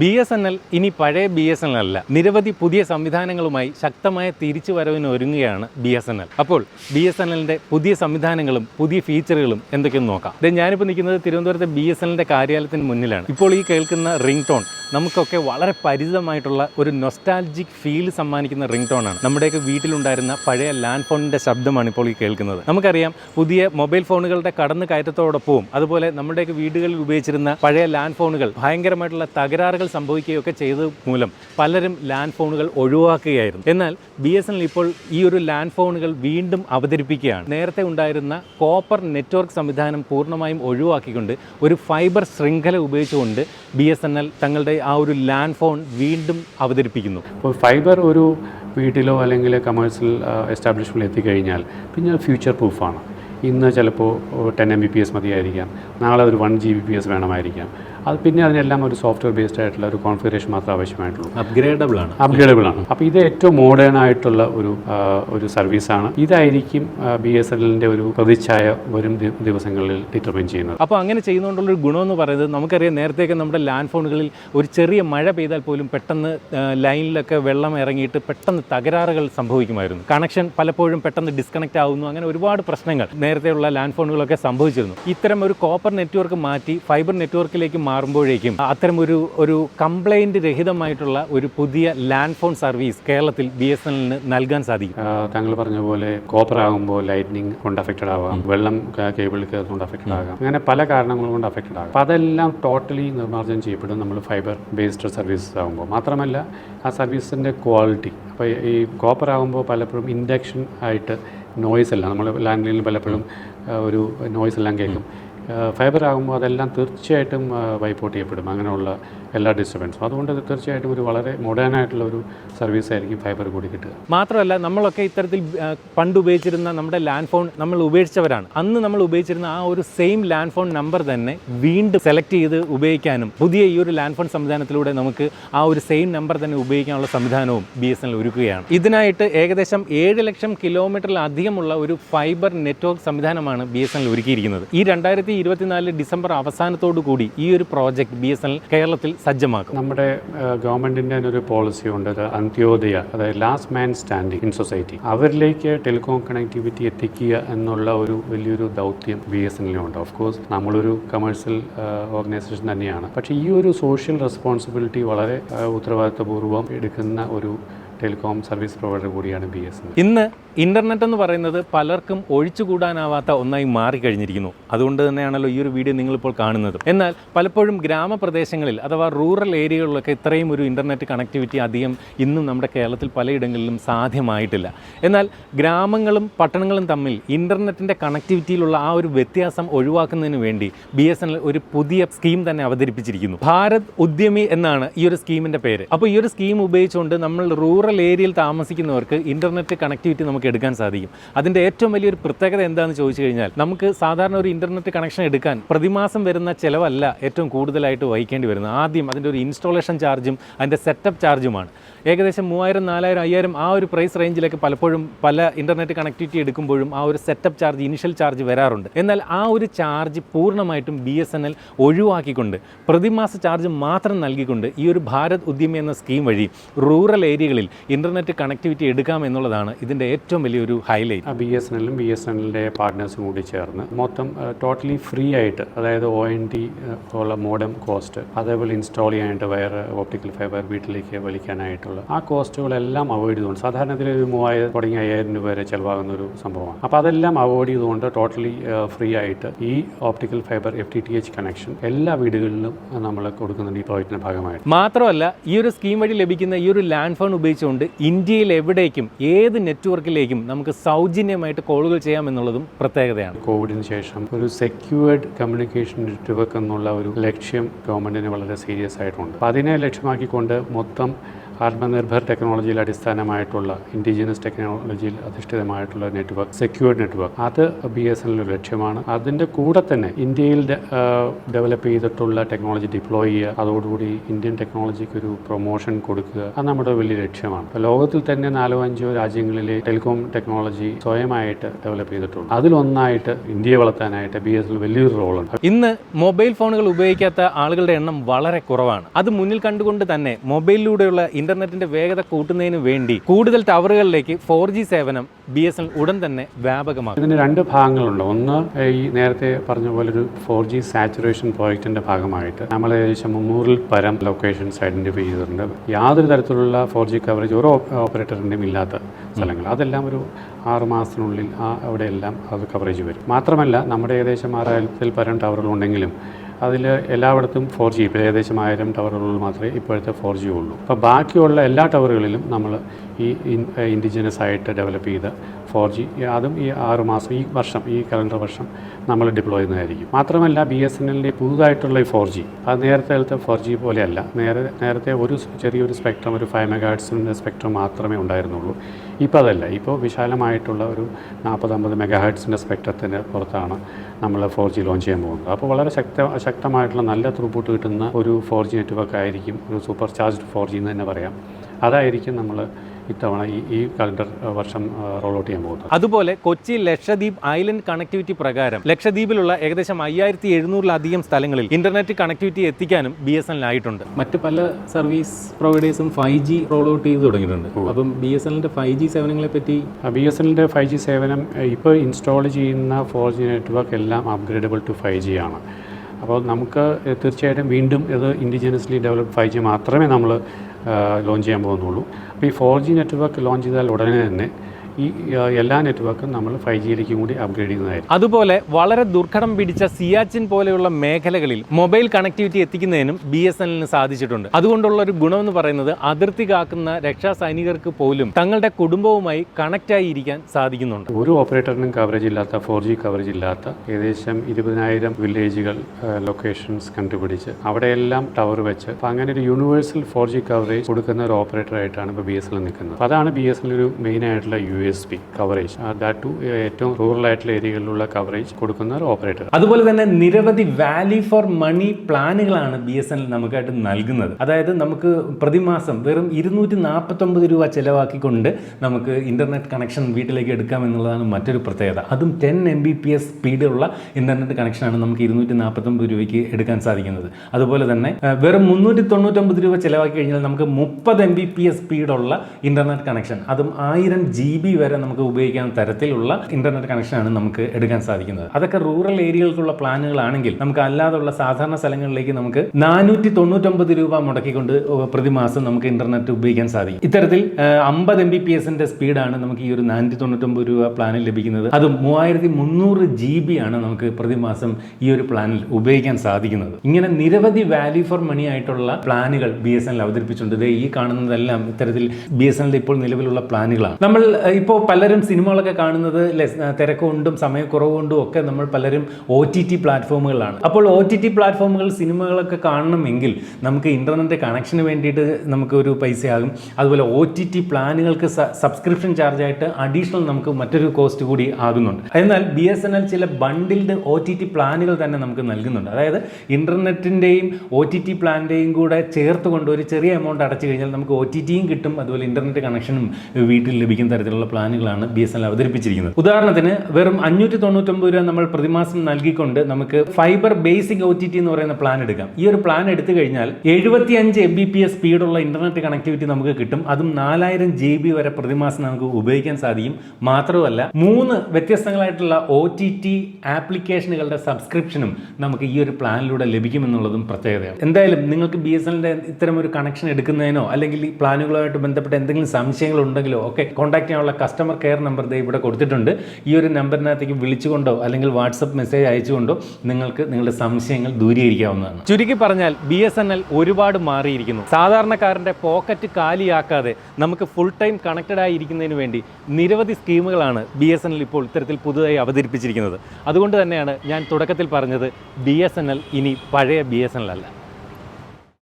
B S N L ഇനി പഴയ B S N L അല്ല. നിരവധി പുതിയ സംവിധാനങ്ങളുമായി ശക്തമായ തിരിച്ചു വരവിന് ഒരുങ്ങുകയാണ് ബി എസ് എൻ എൽ. അപ്പോൾ ബി എസ് എൻ എല്ലിന്റെ പുതിയ സംവിധാനങ്ങളും പുതിയ ഫീച്ചറുകളും എന്തൊക്കെയെന്ന് നോക്കാം. ഇത് ഞാനിപ്പോൾ നിൽക്കുന്നത് തിരുവനന്തപുരത്തെ ബി എസ് എൻ കാര്യാലയത്തിന് മുന്നിലാണ്. ഇപ്പോൾ ഈ കേൾക്കുന്ന റിംഗ് ടോൺ നമുക്കൊക്കെ വളരെ പരിചിതമായിട്ടുള്ള ഒരു നൊസ്റ്റാൾജിക് ഫീൽ സമ്മാനിക്കുന്ന റിംഗ് ടോൺ ആണ്. നമ്മുടെയൊക്കെ വീട്ടിലുണ്ടായിരുന്ന പഴയ ലാൻഡ് ഫോണിന്റെ ശബ്ദമാണ് ഇപ്പോൾ ഈ കേൾക്കുന്നത്. നമുക്കറിയാം പുതിയ മൊബൈൽ ഫോണുകളുടെ കടന്നു കയറ്റത്തോടൊപ്പവും അതുപോലെ നമ്മുടെയൊക്കെ വീടുകളിൽ ഉപയോഗിച്ചിരുന്ന പഴയ ലാൻഡ് ഫോണുകൾ ഭയങ്കരമായിട്ടുള്ള തകരാറുകൾ സംഭവിക്കുകയൊക്കെ ചെയ്തത് മൂലം പലരും ലാൻഡ് ഫോണുകൾ ഒഴിവാക്കുകയായിരുന്നു. എന്നാൽ ബി എസ് എൻ എൽ ഇപ്പോൾ ഈ ഒരു ലാൻഡ് ഫോണുകൾ വീണ്ടും അവതരിപ്പിക്കുകയാണ്. നേരത്തെ ഉണ്ടായിരുന്ന കോപ്പർ നെറ്റ്വർക്ക് സംവിധാനം പൂർണമായും ഒഴിവാക്കിക്കൊണ്ട് ഒരു ഫൈബർ ശൃംഖല ഉപയോഗിച്ചുകൊണ്ട് ബി എസ് എൻ എൽ തങ്ങളുടെ ആ ഒരു ലാൻഡ് ഫോൺ വീണ്ടും അവതരിപ്പിക്കുന്നു. അപ്പോൾ ഫൈബർ ഒരു വീട്ടിലോ അല്ലെങ്കിൽ കമേഴ്സ്യൽ എസ്റ്റാബ്ലിഷ്മെന്റിൽ എത്തിക്കഴിഞ്ഞാൽ പിന്നെ ഫ്യൂച്ചർ പ്രൂഫാണ് ഇന്ന് ചിലപ്പോൾ ten M B P S മതിയായിരിക്കാം. നാളെ ഒരു one G B P S വേണമായിരിക്കാം. അത് പിന്നെ അതിനെല്ലാം ഒരു സോഫ്റ്റ്വെയർ ബേസ്ഡ് ആയിട്ടുള്ള ഒരു കോൺഫിഗറേഷൻ മാത്രമേ ആവശ്യമായിട്ടുള്ളൂ. അപ്ഗ്രേഡബിൾ ആണ്. അപ്ഗ്രേഡബിൾ ആണ്. അപ്പോൾ ഇത് ഏറ്റവും മോഡേൺ ആയിട്ടുള്ള ഒരു ഒരു സർവീസാണ് ഇതായിരിക്കും ബി എസ് എൻ എല്ലിന്റെ ഒരു പ്രതിച്ഛായ വരും ദിവസങ്ങളിൽ ഡിറ്റർമൈൻ ചെയ്യുന്നത്. അപ്പോൾ അങ്ങനെ ചെയ്യുന്നതുകൊണ്ടുള്ള ഒരു ഗുണമെന്ന് പറയുന്നത് നമുക്കറിയാം നേരത്തെയൊക്കെ നമ്മുടെ ലാൻഡ് ഫോണുകളിൽ ഒരു ചെറിയ മഴ പെയ്താൽ പോലും പെട്ടെന്ന് ലൈനിലൊക്കെ വെള്ളം ഇറങ്ങിയിട്ട് പെട്ടെന്ന് തകരാറുകൾ സംഭവിക്കുമായിരുന്നു. കണക്ഷൻ പലപ്പോഴും പെട്ടെന്ന് ഡിസ്കണക്ട് ആവുന്നു. അങ്ങനെ ഒരുപാട് പ്രശ്നങ്ങൾ നേരത്തെയുള്ള ലാൻഡ് ഫോണുകളൊക്കെ സംഭവിച്ചിരുന്നു. ഇത്തരം ഒരു കോപ്പർ നെറ്റ്വർക്ക് മാറ്റി ഫൈബർ നെറ്റ്വർക്കിലേക്ക് മാറുമ്പോഴേക്കും അത്തരം ഒരു ഒരു കംപ്ലൈന്റ് രഹിതമായിട്ടുള്ള ഒരു പുതിയ ലാൻഡ് ഫോൺ സർവീസ് കേരളത്തിൽ ബി എസ് എൻ നൽകാൻ സാധിക്കും. താങ്കൾ പറഞ്ഞ പോലെ കോപ്പർ ആകുമ്പോൾ ലൈറ്റ്നിങ് കൊണ്ട് അഫക്റ്റഡ് ആവാം. വെള്ളം കേബിൾ കൊണ്ട് അഫക്റ്റഡ് ആകാം. അങ്ങനെ പല കാരണങ്ങൾ കൊണ്ട് അഫക്റ്റഡ് ആകാം. അപ്പോൾ അതെല്ലാം ടോട്ടലി നിർമ്മാർജനം ചെയ്യപ്പെടും. നമ്മൾ ഫൈബർ ബേസ്ഡ് സർവീസസ് ആകുമ്പോൾ മാത്രമല്ല ആ സർവീസിന്റെ ക്വാളിറ്റി അപ്പോൾ ഈ കോപ്പർ ആകുമ്പോൾ പലപ്പോഴും ഇൻഡക്ഷൻ ആയിട്ട് നോയ്സ് അല്ല. നമ്മൾ ലാൻഡ് ലൈനിൽ പലപ്പോഴും ഒരു നോയ്സ് എല്ലാം കേൾക്കും. ഫൈബർ ആകുമ്പോൾ അതെല്ലാം തീർച്ചയായിട്ടും വൈപ്പ് ചെയ്യപ്പെടും. അങ്ങനെയുള്ള എല്ലാ ഡിസ്റ്റർബൻസും അതുകൊണ്ട് തീർച്ചയായിട്ടും ഒരു വളരെ മോഡേൺ ആയിട്ടുള്ള ഒരു സർവീസ് ആയിരിക്കും ഫൈബർ കൂടി കിട്ടുക. മാത്രമല്ല നമ്മളൊക്കെ ഇത്തരത്തിൽ പണ്ട് ഉപയോഗിച്ചിരുന്ന നമ്മുടെ ലാൻഡ് ഫോൺ നമ്മൾ ഉപയോഗിച്ചവരാണ്. അന്ന് നമ്മൾ ഉപയോഗിച്ചിരുന്ന ആ ഒരു സെയിം ലാൻഡ് ഫോൺ നമ്പർ തന്നെ വീണ്ടും സെലക്ട് ചെയ്ത് ഉപയോഗിക്കാനും പുതിയ ഈ ഒരു ലാൻഡ് ഫോൺ സംവിധാനത്തിലൂടെ നമുക്ക് ആ ഒരു സെയിം നമ്പർ തന്നെ ഉപയോഗിക്കാനുള്ള സംവിധാനവും ബി എസ് എൻ എൽ ഒരുക്കുകയാണ്. ഇതിനായിട്ട് ഏകദേശം ഏഴ് ലക്ഷം കിലോമീറ്ററിലധികമുള്ള ഒരു ഫൈബർ നെറ്റ്വർക്ക് സംവിധാനമാണ് ബി എസ് എൻ എൽ ഒരുക്കിയിരിക്കുന്നത്. ഈ രണ്ടായിരത്തി ഇരുപത്തിനാല് ഡിസംബർ അവസാനത്തോടു കൂടി ഈ ഒരു project B S N L കേരളത്തിൽ സജ്ജമാക്കും. നമ്മുടെ ഗവൺമെന്റിന്റെ ഒരു പോളിസി ഉണ്ട്. അന്ത്യോദയ അതായത് last man standing in society അവരിലേക്ക് ടെലികോം കണക്ടിവിറ്റി എത്തിക്കുക എന്നുള്ള ഒരു വലിയൊരു ദൗത്യം ബി എസ് ഉണ്ട് ഓഫ് കോഴ്സ് നമ്മളൊരു കമേഴ്സ്യൽ ഓർഗനൈസേഷൻ തന്നെയാണ്. പക്ഷേ ഈ ഒരു സോഷ്യൽ റെസ്പോൺസിബിലിറ്റി വളരെ ഉത്തരവാദിത്വപൂർവം എടുക്കുന്ന ഒരു ടെലികോം സർവീസ് പ്രൊവൈഡർ കൂടിയാണ് ബി എസ് എൻ ഇന്ന് ഇന്റർനെറ്റ് എന്ന് പറയുന്നത് പലർക്കും ഒഴിച്ചുകൂടാനാവാത്ത ഒന്നായി മാറിക്കഴിഞ്ഞിരിക്കുന്നു. അതുകൊണ്ട് തന്നെയാണല്ലോ ഈ ഒരു വീഡിയോ നിങ്ങളിപ്പോൾ കാണുന്നത്. എന്നാൽ പലപ്പോഴും ഗ്രാമപ്രദേശങ്ങളിൽ അഥവാ റൂറൽ ഏരിയകളിലൊക്കെ ഇത്രയും ഒരു ഇന്റർനെറ്റ് കണക്ടിവിറ്റി അധികം ഇന്നും നമ്മുടെ കേരളത്തിൽ പലയിടങ്ങളിലും സാധ്യമായിട്ടില്ല. എന്നാൽ ഗ്രാമങ്ങളും പട്ടണങ്ങളും തമ്മിൽ ഇന്റർനെറ്റിന്റെ കണക്ടിവിറ്റിയിലുള്ള ആ ഒരു വ്യത്യാസം ഒഴിവാക്കുന്നതിന് വേണ്ടി ബി ഒരു പുതിയ സ്കീം തന്നെ അവതരിപ്പിച്ചിരിക്കുന്നു. ഭാരത് ഉദ്യമി എന്നാണ് ഈ ഒരു സ്കീമിന്റെ പേര്. അപ്പോൾ ഈ ഒരു സ്കീം ഉപയോഗിച്ചുകൊണ്ട് നമ്മൾ റൂറൽ ഏരിയയിൽ താമസിക്കുന്നവർക്ക് ഇന്റർനെറ്റ് കണക്ടിവിറ്റി നമുക്ക് എടുക്കാൻ സാധിക്കും. അതിന്റെ ഏറ്റവും വലിയൊരു പ്രത്യേകത എന്താണെന്ന് ചോദിച്ചു കഴിഞ്ഞാൽ നമുക്ക് സാധാരണ ഒരു ഇന്റർനെറ്റ് കണക്ഷൻ എടുക്കാൻ പ്രതിമാസം വരുന്ന ചിലവല്ല ഏറ്റവും കൂടുതലായിട്ട് വഹിക്കേണ്ടി വരുന്നത്. ആദ്യം അതിന്റെ ഒരു ഇൻസ്റ്റാളേഷൻ ചാർജും അതിന്റെ സെറ്റപ്പ് ചാർജുമാണ് ഏകദേശം മൂവായിരം നാലായിരം അയ്യായിരം ആ ഒരു പ്രൈസ് റേഞ്ചിലേക്ക് പലപ്പോഴും പല ഇന്റർനെറ്റ് കണക്ടിവിറ്റി എടുക്കുമ്പോഴും ആ ഒരു സെറ്റപ്പ് ചാർജ് ഇനിഷ്യൽ ചാർജ് വരാറുണ്ട്. എന്നാൽ ആ ഒരു ചാർജ് പൂർണമായിട്ടും ബി എസ് എൻ എൽ ഒഴിവാക്കിക്കൊണ്ട് പ്രതിമാസ ചാർജ് മാത്രം നൽകിക്കൊണ്ട് ഈ ഒരു ഭാരത് ഉദ്യമി എന്ന സ്കീം വഴി റൂറൽ ഏരിയകളിൽ ഇന്റർനെറ്റ് കണക്ടിവിറ്റി എടുക്കാം എന്നുള്ളതാണ് ഇതിന്റെ ഏറ്റവും വലിയൊരു ഹൈലൈറ്റ് ബി എസ് എൻ എല്ലും ബി എസ് എൻ എല്ലിന്റെ പാർട്ട്നേഴ്സും കൂടി ചേർന്ന് മൊത്തം ടോട്ടലി ഫ്രീ ആയിട്ട് അതായത് ഒ എൻ ടി ഉള്ള മോഡം കോസ്റ്റ് അതേപോലെ ഇൻസ്റ്റാൾ ചെയ്യാനായിട്ട് വയർ ഓപ്റ്റിക്കൽ ഫൈബർ വീട്ടിലേക്ക് വലിക്കാനായിട്ടുള്ള ആ കോസ്റ്റുകളെല്ലാം അവോയ്ഡ് ചെയ്തുകൊണ്ട് സാധാരണ ഇതിൽ ഒരു മൂവായിരം തുടങ്ങി അയ്യായിരം രൂപ വരെ ചിലവാകുന്ന ഒരു സംഭവമാണ്. അപ്പോൾ അതെല്ലാം അവോയ്ഡ് ചെയ്തുകൊണ്ട് ടോട്ടലി ഫ്രീ ആയിട്ട് ഈ optical fibre F T T H connection എല്ലാ വീടുകളിലും നമ്മൾ കൊടുക്കുന്നുണ്ട് ഈ പ്രോജക്റ്റിന്റെ ഭാഗമായിട്ട്. മാത്രമല്ല ഈ ഒരു സ്കീം വഴി ലഭിക്കുന്ന ഈ ഒരു ലാൻഡ് ഫോൺ ഉപയോഗിച്ചുകൊണ്ട് ഇന്ത്യയിൽ എവിടേക്കും ഏത് നെറ്റ്വർക്കിലേക്കും നമുക്ക് സൗജന്യമായിട്ട് കോളുകൾ ചെയ്യാം എന്നുള്ളതും പ്രത്യേകതയാണ്. കോവിഡിന് ശേഷം ഒരു സെക്യൂർഡ് കമ്മ്യൂണിക്കേഷൻ നെറ്റ്വർക്ക് എന്നുള്ള ഒരു ലക്ഷ്യം ഗവൺമെന്റിന് വളരെ സീരിയസ് ആയിട്ടുണ്ട്. അതിനെ ലക്ഷ്യമാക്കിക്കൊണ്ട് മൊത്തം ആത്മനിർഭർ ടെക്നോളജിയിൽ അടിസ്ഥാനമായിട്ടുള്ള ഇൻഡിജിനസ് ടെക്നോളജിയിൽ അധിഷ്ഠിതമായിട്ടുള്ള നെറ്റ്വർക്ക് സെക്യൂർഡ് നെറ്റ്വർക്ക് അത് ബി എസ് എൻ ലക്ഷ്യമാണ് അതിന്റെ കൂടെ തന്നെ ഇന്ത്യയിൽ ഡെവലപ്പ് ചെയ്തിട്ടുള്ള ടെക്നോളജി ഡിപ്ലോയ് ചെയ്യുക അതോടുകൂടി ഇന്ത്യൻ ടെക്നോളജിക്ക് ഒരു പ്രൊമോഷൻ കൊടുക്കുക അത് നമ്മുടെ വലിയ ലക്ഷ്യമാണ്. ലോകത്തിൽ തന്നെ നാലോ അഞ്ചോ രാജ്യങ്ങളിലെ ടെലികോം ടെക്നോളജി സ്വയമായിട്ട് ഡെവലപ്പ് ചെയ്തിട്ടുള്ളൂ അതിലൊന്നായിട്ട് ഇന്ത്യയെ വളർത്താനായിട്ട് ബി എസ് എൽ വലിയൊരു റോളുണ്ട് ഇന്ന് മൊബൈൽ ഫോണുകൾ ഉപയോഗിക്കാത്ത ആളുകളുടെ എണ്ണം വളരെ കുറവാണ്. അത് മുന്നിൽ കണ്ടുകൊണ്ട് തന്നെ മൊബൈലിലൂടെയുള്ള ഇന്റർനെറ്റിന്റെ വേഗത കൂട്ടുന്നതിന് വേണ്ടി കൂടുതൽ ടവറുകളിലേക്ക് ഫോർ ജി സേവനം ബി എസ് എൻ ഉടൻ തന്നെ വ്യാപകമാക്കും. ഇതിന് രണ്ട് ഭാഗങ്ങളുണ്ട്. ഒന്ന് ഈ നേരത്തെ പറഞ്ഞ പോലെ ഒരു ഫോർ ജി സാച്ചുറേഷൻ പ്രോജക്റ്റിന്റെ ഭാഗമായിട്ട് നമ്മൾ ഏകദേശം മുന്നൂറിൽ പരം ലൊക്കേഷൻസ് ഐഡന്റിഫൈ ചെയ്തിട്ടുണ്ട്. യാതൊരു തരത്തിലുള്ള ഫോർ ജി കവറേജ് ഓരോ ഓപ്പറേറ്ററിന്റെയും ഇല്ലാത്ത സ്ഥലങ്ങൾ. അതെല്ലാം ഒരു ആറ് മാസത്തിനുള്ളിൽ ആ അവിടെയെല്ലാം അത് കവറേജ് വരും. മാത്രമല്ല നമ്മുടെ ഏകദേശം ആറായിരത്തിൽ പരം ടവറുകൾ ഉണ്ടെങ്കിലും അതിൽ എല്ലായിടത്തും ഫോർ ജി ഇപ്പോൾ ഏകദേശം ആയിരം ടവറുകളിൽ മാത്രമേ ഇപ്പോഴത്തെ ഫോർ ജി ഉള്ളൂ. അപ്പോൾ ബാക്കിയുള്ള എല്ലാ ടവറുകളിലും നമ്മൾ ഈ ഇൻഡിജിനസ് ആയിട്ട് ഡെവലപ്പ് ചെയ്ത ഫോർ ജി അതും ഈ ആറ് മാസം ഈ വർഷം ഈ കലണ്ടർ വർഷം നമ്മൾ ഡിപ്ലോയ് ചെയ്യുന്നതായിരിക്കും. മാത്രമല്ല ബി എസ് എൻ എല്ലിന്റെ പുതുതായിട്ടുള്ള ഈ ഫോർ ജി അത് നേരത്തെ ഫോർ ജി പോലെയല്ല. നേരെ നേരത്തെ ഒരു ചെറിയൊരു സ്പെക്ട്രം ഒരു ഫൈവ് മെഗാഹെഡ്സിന്റെ സ്പെക്ട്രം മാത്രമേ ഉണ്ടായിരുന്നുള്ളൂ. ഇപ്പോൾ അതല്ല ഇപ്പോൾ വിശാലമായിട്ടുള്ള ഒരു നാൽപ്പത് മെഗാ ഹെഡ്സിന്റെ സ്പെക്ട്രത്തിന്റെ പുറത്താണ് നമ്മൾ ഫോർ ജി ലോഞ്ച് ചെയ്യാൻ പോകുന്നത്. അപ്പോൾ വളരെ ശക്ത ശക്തമായിട്ടുള്ള നല്ല ത്രൂപുട്ട് കിട്ടുന്ന ഒരു ഫോർ ജി നെറ്റ്വർക്ക് ആയിരിക്കും ഒരു സൂപ്പർ ചാർജ്ഡ് ഫോർ ജി എന്ന് തന്നെ പറയാം. അതായിരിക്കും നമ്മൾ ഇത്തവണ ഈ ഈ കലണ്ടർ വർഷം റോൾ ഔട്ട് ചെയ്യാൻ പോകുന്നത്. അതുപോലെ കൊച്ചി ലക്ഷദ്വീപ് ഐലൻഡ് കണക്ടിവിറ്റി പ്രകാരം ലക്ഷദ്വീപിലുള്ള ഏകദേശം അയ്യായിരത്തി എഴുന്നൂറിലധികം സ്ഥലങ്ങളിൽ ഇന്റർനെറ്റ് കണക്ടിവിറ്റി എത്തിക്കാനും ബി എസ് എൻ ആയിട്ടുണ്ട്. മറ്റ് പല സർവീസ് പ്രൊവൈഡേഴ്സും ഫൈവ് ജി റോൾ ഔട്ട് ചെയ്ത് തുടങ്ങിയിട്ടുണ്ട്. അപ്പം ബി എസ് എല്ലിന്റെ ഫൈവ് ജി സേവനങ്ങളെ പറ്റി ബി എസ് എല്ലിന്റെ ഫൈവ് ജി സേവനം ഇപ്പോൾ ഇൻസ്റ്റാൾ ചെയ്യുന്ന ഫോർ ജി നെറ്റ്വർക്ക് എല്ലാം അപ്ഗ്രേഡബിൾ ടു ഫൈവ് ജി ആണ്. അപ്പോൾ നമുക്ക് തീർച്ചയായിട്ടും വീണ്ടും ഇത് ഇൻഡിജിനസ്ലി ഡെവലപ്പ് ഫൈവ് ജി മാത്രമേ നമ്മൾ ലോഞ്ച് ചെയ്യാൻ പോകുന്നുള്ളൂ. അപ്പോൾ ഈ ഫോർ ജി നെറ്റ്വർക്ക് ലോഞ്ച് ചെയ്താൽ ഉടനെ തന്നെ ഈ എല്ലാ നെറ്റ്വർക്കും നമ്മൾ ഫൈവ് ജിയിലേക്കും കൂടി അപ്ഗ്രേഡ് ചെയ്യുന്നതായിരിക്കും. അതുപോലെ വളരെ ദുർഘടം പിടിച്ച സിയാച്ചിൻ പോലെയുള്ള മേഖലകളിൽ മൊബൈൽ കണക്ടിവിറ്റി എത്തിക്കുന്നതിനും ബി എസ് എല്ലിന് സാധിച്ചിട്ടുണ്ട്. അതുകൊണ്ടുള്ള ഒരു ഗുണമെന്ന് പറയുന്നത് അതിർത്തി കാക്കുന്ന രക്ഷാ സൈനികർക്ക് പോലും തങ്ങളുടെ കുടുംബവുമായി കണക്റ്റായി ഇരിക്കാൻ സാധിക്കുന്നുണ്ട്. ഒരു ഓപ്പറേറ്ററിനും കവറേജ് ഇല്ലാത്ത ഫോർ ജി കവറേജ് ഇല്ലാത്ത ഏകദേശം ഇരുപതിനായിരം വില്ലേജുകൾ ലൊക്കേഷൻസ് കണ്ടുപിടിച്ച് അവിടെയെല്ലാം ടവർ വെച്ച് അപ്പൊ അങ്ങനെ ഒരു യൂണിവേഴ്സൽ ഫോർ ജി കവറേജ് കൊടുക്കുന്ന ഒരു ഓപ്പറേറ്റർ ആയിട്ടാണ് ഇപ്പോൾ ബി എസ് എൽ നിൽക്കുന്നത്. അതാണ് ബി എസ് എൽ ഒരു മെയിൻ ആയിട്ടുള്ള U S P coverage that to ഏറ്റവും റൂറൽ ആയിട്ടുള്ള ഏരിയകളിലുള്ള കവറേജ് കൊടുക്കുന്ന ഒരു ഓപ്പറേറ്റർ അതുപോലെ തന്നെ നിരവധി വാല്യൂ ഫോർ മണി പ്ലാനുകളാണ് ബി എസ് എൻ എൽ നമുക്കായിട്ട് നൽകുന്നത്. അതായത് നമുക്ക് പ്രതിമാസം വെറും ഇരുന്നൂറ്റി നാൽപ്പത്തൊമ്പത് രൂപ ചിലവാക്കിക്കൊണ്ട് നമുക്ക് ഇന്റർനെറ്റ് കണക്ഷൻ വീട്ടിലേക്ക് എടുക്കാം എന്നുള്ളതാണ് മറ്റൊരു പ്രത്യേകത. അതും ten M B P S സ്പീഡുള്ള internet കണക്ഷനാണ് നമുക്ക് ഇരുന്നൂറ്റി നാൽപ്പത്തൊമ്പത് രൂപയ്ക്ക് എടുക്കാൻ സാധിക്കുന്നത്. അതുപോലെ തന്നെ വെറും മുന്നൂറ്റി തൊണ്ണൂറ്റൊമ്പത് രൂപ ചിലവാക്കി കഴിഞ്ഞാൽ നമുക്ക് മുപ്പത് എം ബി പി എസ് സ്പീഡുള്ള ഇന്റർനെറ്റ് കണക്ഷൻ അതും ആയിരം ജി ബി വരെ നമുക്ക് ഉപയോഗിക്കാൻ തരത്തിലുള്ള ഇന്റർനെറ്റ് കണക്ഷനാണ് നമുക്ക് എടുക്കാൻ സാധിക്കുന്നത്. അതൊക്കെ റൂറൽ ഏരിയകൾക്കുള്ള പ്ലാനുകളാണെങ്കിൽ നമുക്ക് അല്ലാതുള്ള സാധാരണ സ്ഥലങ്ങളിലേക്ക് നമുക്ക് നാനൂറ്റി തൊണ്ണൂറ്റൊമ്പത് രൂപ മുടക്കിക്കൊണ്ട് പ്രതിമാസം നമുക്ക് ഇന്റർനെറ്റ് ഉപയോഗിക്കാൻ സാധിക്കും. ഇത്തരത്തിൽ അമ്പത് എം ബി പി എസിന്റെ സ്പീഡാണ് നമുക്ക് ഈ ഒരു നാനൂറ്റി തൊണ്ണൂറ്റൊമ്പത് രൂപ പ്ലാനിൽ ലഭിക്കുന്നത്. അത് മൂവായിരത്തി മുന്നൂറ് ജി ബി ആണ് നമുക്ക് പ്രതിമാസം ഈ ഒരു പ്ലാനിൽ ഉപയോഗിക്കാൻ സാധിക്കുന്നത്. ഇങ്ങനെ നിരവധി വാല്യൂ ഫോർ മണി ആയിട്ടുള്ള പ്ലാനുകൾ ബി എസ് എൻ അവതരിപ്പിച്ചിട്ടുണ്ട്. ഈ കാണുന്നതെല്ലാം ഇത്തരത്തിൽ ബി എസ് എൻ ഇപ്പോൾ നിലവിലുള്ള പ്ലാനുകളാണ് നമ്മൾ ഇപ്പോൾ പലരും സിനിമകളൊക്കെ കാണുന്നത് തിരക്കുകൊണ്ടും സമയക്കുറവുകൊണ്ടും ഒക്കെ നമ്മൾ പലരും ഒ ടി ടി പ്ലാറ്റ്ഫോമുകളാണ്. അപ്പോൾ ഒ ടി ടി പ്ലാറ്റ്ഫോമുകൾ സിനിമകളൊക്കെ കാണണമെങ്കിൽ നമുക്ക് ഇന്റർനെറ്റ് കണക്ഷന് വേണ്ടിയിട്ട് നമുക്ക് ഒരു പൈസയാകും. അതുപോലെ ഒ ടി ടി പ്ലാനുകൾക്ക് സബ്സ്ക്രിപ്ഷൻ ചാർജായിട്ട് അഡീഷണൽ നമുക്ക് മറ്റൊരു കോസ്റ്റ് കൂടി ആകുന്നുണ്ട്. എന്നാൽ ബി എസ് എൻ എൽ ചില ബണ്ടിൽഡ് ഒ ടി ടി പ്ലാനുകൾ തന്നെ നമുക്ക് നൽകുന്നുണ്ട്. അതായത് ഇന്റർനെറ്റിന്റെയും ഒ ടി ടി പ്ലാനിന്റെയും കൂടെ ചേർത്ത് കൊണ്ട് ഒരു ചെറിയ എമൗണ്ട് അടച്ചു കഴിഞ്ഞാൽ നമുക്ക് ഒ ടി ടിയും കിട്ടും. അതുപോലെ ഇന്റർനെറ്റ് കണക്ഷനും വീട്ടിൽ ലഭിക്കുന്ന തരത്തിലുള്ള പ്ലാനുകളാണ് ബി എസ് എൻ എൽ അവതരിപ്പിച്ചിരിക്കുന്നത്. ഉദാഹരണത്തിന് വെറും അഞ്ഞൂറ്റി തൊണ്ണൂറ്റൊമ്പത് രൂപ നമ്മൾ പ്രതിമാസം നൽകിക്കൊണ്ട് നമുക്ക് fibre basic O T T എന്ന് പറയുന്ന പ്ലാൻ എടുക്കാം. ഈ ഒരു പ്ലാൻ എടുത്തു കഴിഞ്ഞാൽ എഴുപത്തി അഞ്ച് എം ബി പി എസ് സ്പീഡുള്ള ഇന്റർനെറ്റ് കണക്ടിവിറ്റി നമുക്ക് കിട്ടും. അതും നാലായിരം ജി ബി വരെ പ്രതിമാസം നമുക്ക് ഉപയോഗിക്കാൻ സാധിക്കും. മാത്രമല്ല മൂന്ന് വ്യത്യസ്തങ്ങളായിട്ടുള്ള ഒ ടി ടി ആപ്ലിക്കേഷനുകളുടെ സബ്സ്ക്രിപ്ഷനും നമുക്ക് ഈ ഒരു പ്ലാനിലൂടെ ലഭിക്കുമെന്നുള്ളതും പ്രത്യേകതയാണ്. എന്തായാലും നിങ്ങൾക്ക് ബി എസ് എല്ലിന്റെ ഇത്തരം ഒരു കണക്ഷൻ എടുക്കുന്നതിനോ അല്ലെങ്കിൽ ഈ പ്ലാനുകളുമായിട്ട് ബന്ധപ്പെട്ട എന്തെങ്കിലും സംശയങ്ങൾ ഉണ്ടെങ്കിലോ ഒക്കെ കോൺടാക്ട് ചെയ്യാനുള്ള കസ്റ്റമർ കെയർ നമ്പർ ദേ ഇവിടെ കൊടുത്തിട്ടുണ്ട്. ഈ ഒരു നമ്പറിനകത്തേക്ക് വിളിച്ചുകൊണ്ടോ അല്ലെങ്കിൽ വാട്സപ്പ് മെസ്സേജ് അയച്ചുകൊണ്ടോ നിങ്ങൾക്ക് നിങ്ങളുടെ സംശയങ്ങൾ ദൂരീകരിക്കാവുന്നതാണ്. ചുരുക്കി പറഞ്ഞാൽ ബി എസ് എൻ എൽ ഒരുപാട് മാറിയിരിക്കുന്നു. സാധാരണക്കാരന്റെ പോക്കറ്റ് കാലിയാക്കാതെ നമുക്ക് ഫുൾ ടൈം കണക്റ്റഡ് ആയിരിക്കുന്നതിന് വേണ്ടി നിരവധി സ്കീമുകളാണ് ബി എസ് എൻ എൽ ഇപ്പോൾ ഇത്തരത്തിൽ പുതുതായി അവതരിപ്പിച്ചിരിക്കുന്നത്. അതുകൊണ്ട് തന്നെയാണ് ഞാൻ തുടക്കത്തിൽ പറഞ്ഞത് ബി എസ് എൻ എൽ ഇനി പഴയ ബി എസ് എൻ എൽ അല്ല.